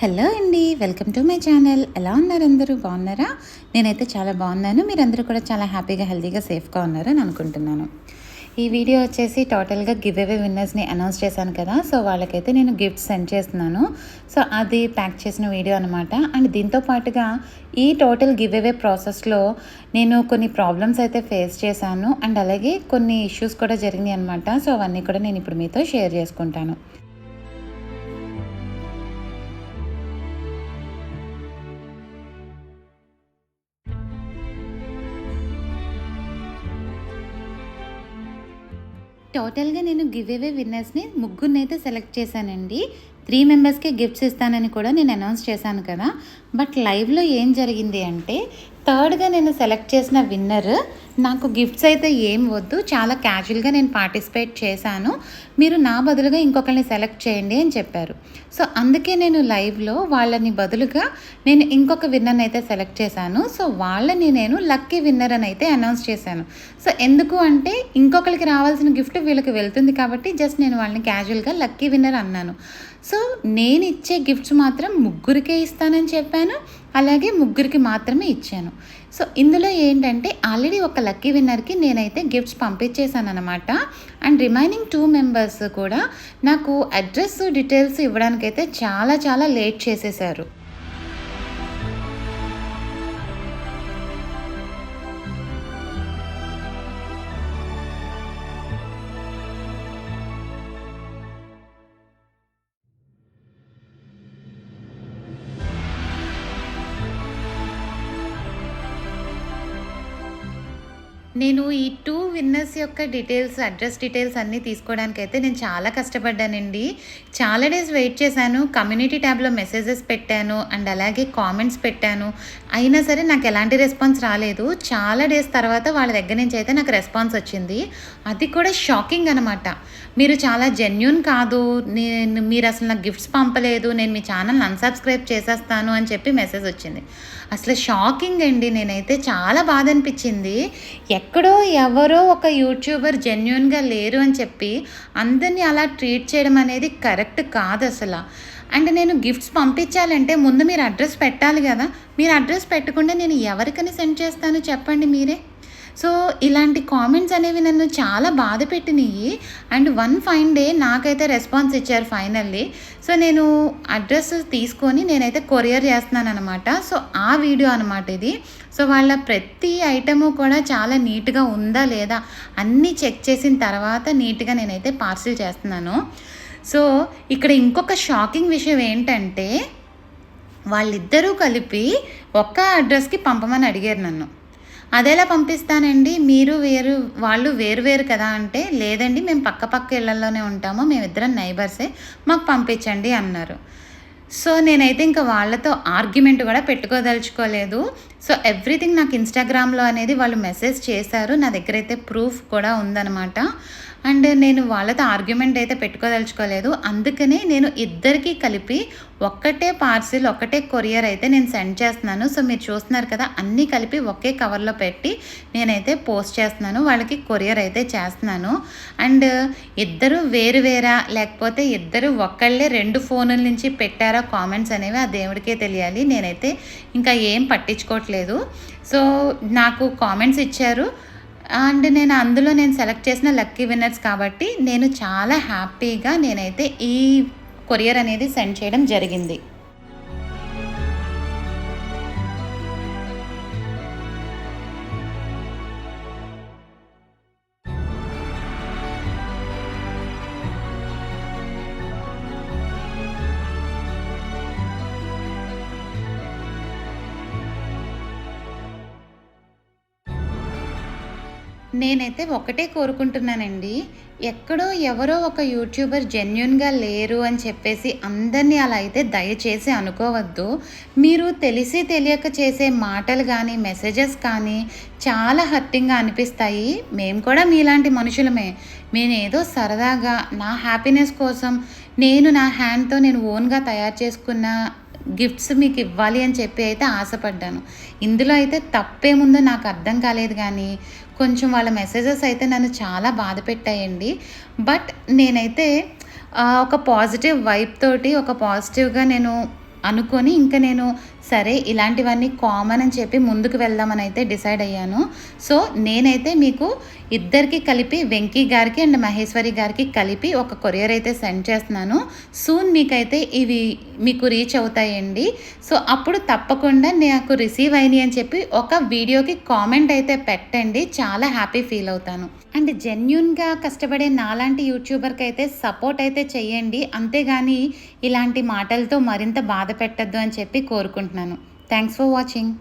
Hello అండి welcome to my channel. ఎలా ఉన్నారు అందరూ? బాగున్నారా? నేనైతే చాలా బాగున్నాను. మీరందరూ కూడా చాలా హ్యాపీగా హెల్తీగా సేఫ్గా ఉన్నారని అనుకుంటున్నాను. ఈ వీడియో వచ్చేసి టోటల్గా గివ్ అవే విన్నర్స్ని అనౌన్స్ చేశాను కదా సో వాళ్ళకైతే నేను గిఫ్ట్ సెండ్ చేస్తున్నాను. సో అది ప్యాక్ చేసిన వీడియో అనమాట అండ్ దీంతో పాటుగా ఈ టోటల్ గివ్ అవే ప్రాసెస్లో నేను కొన్ని ప్రాబ్లమ్స్ అయితే ఫేస్ చేశాను. అండ్ అలాగే కొన్ని ఇష్యూస్ కూడా జరిగినాయి అనమాట సో అవన్నీ కూడా నేను ఇప్పుడు మీతో షేర్ చేసుకుంటాను. టోటల్గా నేను గివ్ అవే విన్నర్స్ని ముగ్గురిని అయితే సెలెక్ట్ చేశానండి. త్రీ మెంబర్స్కే గిఫ్ట్స్ ఇస్తానని కూడా నేను అనౌన్స్ చేశాను కదా. బట్ లైవ్లో ఏం జరిగింది అంటే థర్డ్గా నేను సెలెక్ట్ చేసిన విన్నర్ నాకు గిఫ్ట్స్ అయితే ఏం వద్దు. చాలా క్యాజువల్గా నేను పార్టిసిపేట్ చేశాను. మీరు నా బదులుగా ఇంకొకరిని సెలెక్ట్ చేయండి అని చెప్పారు. సో అందుకే నేను లైవ్లో వాళ్ళని బదులుగా నేను ఇంకొక విన్నర్ని అయితే సెలెక్ట్ చేశాను. సో వాళ్ళని నేను లక్కీ విన్నర్ అని అయితే అనౌన్స్ చేశాను. సో ఎందుకు అంటే ఇంకొకరికి రావాల్సిన గిఫ్ట్ వీళ్ళకి వెళ్తుంది కాబట్టి జస్ట్ నేను వాళ్ళని క్యాజువల్గా లక్కీ విన్నర్ అన్నాను. సో నేను ఇచ్చే గిఫ్ట్స్ మాత్రం ముగ్గురికే ఇస్తానని చెప్పాను. అలాగే ముగ్గురికి మాత్రమే ఇచ్చాను. సో ఇందులో ఏంటంటే ఆల్రెడీ ఒక లక్కీ విన్నర్కి నేనైతే గిఫ్ట్స్ పంపించేశాను అనమాట అండ్ రిమైనింగ్ టూ మెంబర్స్ కూడా నాకు అడ్రస్ డీటెయిల్స్ ఇవ్వడానికైతే చాలా చాలా లేట్ చేసేసారు. నేను ఈ టూ విన్నర్స్ యొక్క డీటెయిల్స్ అడ్రస్ డీటెయిల్స్ అన్నీ తీసుకోవడానికి అయితే నేను చాలా కష్టపడ్డానండి. చాలా డేస్ వెయిట్ చేశాను. కమ్యూనిటీ ట్యాబ్లో మెసేజెస్ పెట్టాను. అండ్ అలాగే కామెంట్స్ పెట్టాను. అయినా సరే నాకు ఎలాంటి రెస్పాన్స్ రాలేదు. చాలా డేస్ తర్వాత వాళ్ళ దగ్గర నుంచి అయితే నాకు రెస్పాన్స్ వచ్చింది. అది కూడా షాకింగ్ అనమాట మీరు చాలా జెన్యున్ కాదు. నేను మీరు అసలు నాకు గిఫ్ట్స్ పంపలేదు. నేను మీ ఛానల్ అన్సబ్స్క్రైబ్ చేసేస్తాను అని చెప్పి మెసేజ్ వచ్చింది. అసలు షాకింగ్ అండి. నేనైతే చాలా బాధ అనిపించింది. ఎక్కడో ఎవరో ఒక యూట్యూబర్ జెన్యున్గా లేరు అని చెప్పి అందరినీ అలా ట్రీట్ చేయడం అనేది కరెక్ట్ కాదు అసలు. అండ్ నేను గిఫ్ట్స్ పంపించాలంటే ముందు మీరు అడ్రస్ పెట్టాలి కదా. మీరు అడ్రస్ పెట్టకుండా నేను ఎవరికని సెండ్ చేస్తాను చెప్పండి మీరే. సో ఇలాంటి కామెంట్స్ అనేవి నన్ను చాలా బాధ పెట్టినాయి అండ్ వన్ ఫైన్ డే నాకైతే రెస్పాన్స్ ఇచ్చారు ఫైనల్లీ. సో నేను అడ్రస్ తీసుకొని నేనైతే కొరియర్ చేస్తున్నాను అనమాట సో ఆ వీడియో అనమాట ఇది. సో వాళ్ళ ప్రతి ఐటము కూడా చాలా నీట్గా ఉందా లేదా అన్నీ చెక్ చేసిన తర్వాత నీట్గా నేనైతే పార్సిల్ చేస్తున్నాను. సో ఇక్కడ ఇంకొక షాకింగ్ విషయం ఏంటంటే వాళ్ళిద్దరూ కలిపి ఒక్క అడ్రస్కి పంపమని అడిగారు నన్ను. అదేలా పంపిస్తానండి. మీరు వేరు వాళ్ళు వేరు వేరు కదా అంటే లేదండి మేము పక్క పక్క ఇళ్ళలోనే ఉంటాము మేమిద్దరం నైబర్సే మాకు పంపించండి అన్నారు. సో నేనైతే ఇంకా వాళ్ళతో ఆర్గ్యుమెంట్ కూడా పెట్టుకోదలుచుకోలేదు. సో ఎవ్రీథింగ్ నాకు ఇన్స్టాగ్రామ్లో అనేది వాళ్ళు మెసేజ్ చేశారు. నా దగ్గర అయితే ప్రూఫ్ కూడా ఉందన్నమాట. అండ్ నేను వాళ్ళతో ఆర్గ్యుమెంట్ అయితే పెట్టుకోదలుచుకోలేదు. అందుకనే నేను ఇద్దరికి కలిపి ఒక్కటే పార్సిల్ ఒక్కటే కొరియర్ అయితే నేను సెండ్ చేస్తున్నాను. సో మీరు చూస్తున్నారు కదా అన్నీ కలిపి ఒకే కవర్లో పెట్టి నేనైతే పోస్ట్ చేస్తున్నాను. వాళ్ళకి కొరియర్ అయితే చేస్తున్నాను. అండ్ ఇద్దరు వేరు వేరా లేకపోతే ఇద్దరు ఒక్కళ్ళే రెండు ఫోనుల నుంచి పెట్టారా కామెంట్స్ అనేవి ఆ దేవుడికే తెలియాలి. నేనైతే ఇంకా ఏం పట్టించుకోవట్లేదు. సో నాకు కామెంట్స్ ఇచ్చారు. అండ్ నేను అందులో నేను సెలెక్ట్ చేసిన లక్కీ విన్నర్స్ కాబట్టి నేను చాలా హ్యాపీగా నేనైతే ఈ కొరియర్ అనేది సెండ్ చేయడం జరిగింది. నేనైతే ఒకటే కోరుకుంటున్నానండి. ఎక్కడో ఎవరో ఒక యూట్యూబర్ జెన్యున్గా లేరు అని చెప్పేసి అందరినీ అలా అయితే దయచేసి అనుకోవద్దు. మీరు తెలిసి తెలియక చేసే మాటలు కానీ మెసేజెస్ కానీ చాలా హర్టింగ్గా అనిపిస్తాయి. మేము కూడా మీలాంటి మనుషులమే. నేనేదో సరదాగా నా హ్యాపీనెస్ కోసం నేను నా హ్యాండ్తో నేను ఓన్గా తయారు చేసుకున్న గిఫ్ట్స్ మీకు ఇవ్వాలి అని చెప్పి అయితే ఆశపడ్డాను. ఇందులో అయితే తప్పేముందో నాకు అర్థం కాలేదు కానీ కొంచెం వాళ్ళ మెసేజెస్ అయితే నన్ను చాలా బాధ పెట్టాయండి. బట్ నేనైతే ఒక పాజిటివ్ వైబ్ తోటి ఒక పాజిటివ్గా నేను అనుకొని ఇంకా నేను సరే ఇలాంటివన్నీ కామన్ అని చెప్పి ముందుకు వెళ్దామని అయితే డిసైడ్ అయ్యాను. సో నేనైతే మీకు ఇద్దరికి కలిపి వెంకీ గారికి అండ్ మహేశ్వరి గారికి కలిపి ఒక కొరియర్ అయితే సెండ్ చేస్తున్నాను. సూన్ మీకైతే ఇవి మీకు రీచ్ అవుతాయండి. సో అప్పుడు తప్పకుండా నాకు రిసీవ్ అయినాయి అని చెప్పి ఒక వీడియోకి కామెంట్ అయితే పెట్టండి. చాలా హ్యాపీ ఫీల్ అవుతాను. అండ్ జెన్యున్గా కష్టపడే నాలాంటి యూట్యూబర్కి అయితే సపోర్ట్ అయితే చెయ్యండి అంతేగాని ఇలాంటి మాటలతో మరింత బాధ పెట్టద్దు అని చెప్పి కోరుకుంటున్నాను. ನಾನು ಥ್ಯಾಂಕ್ಸ್ ಫಾರ್ ವಾಚಿಂಗ್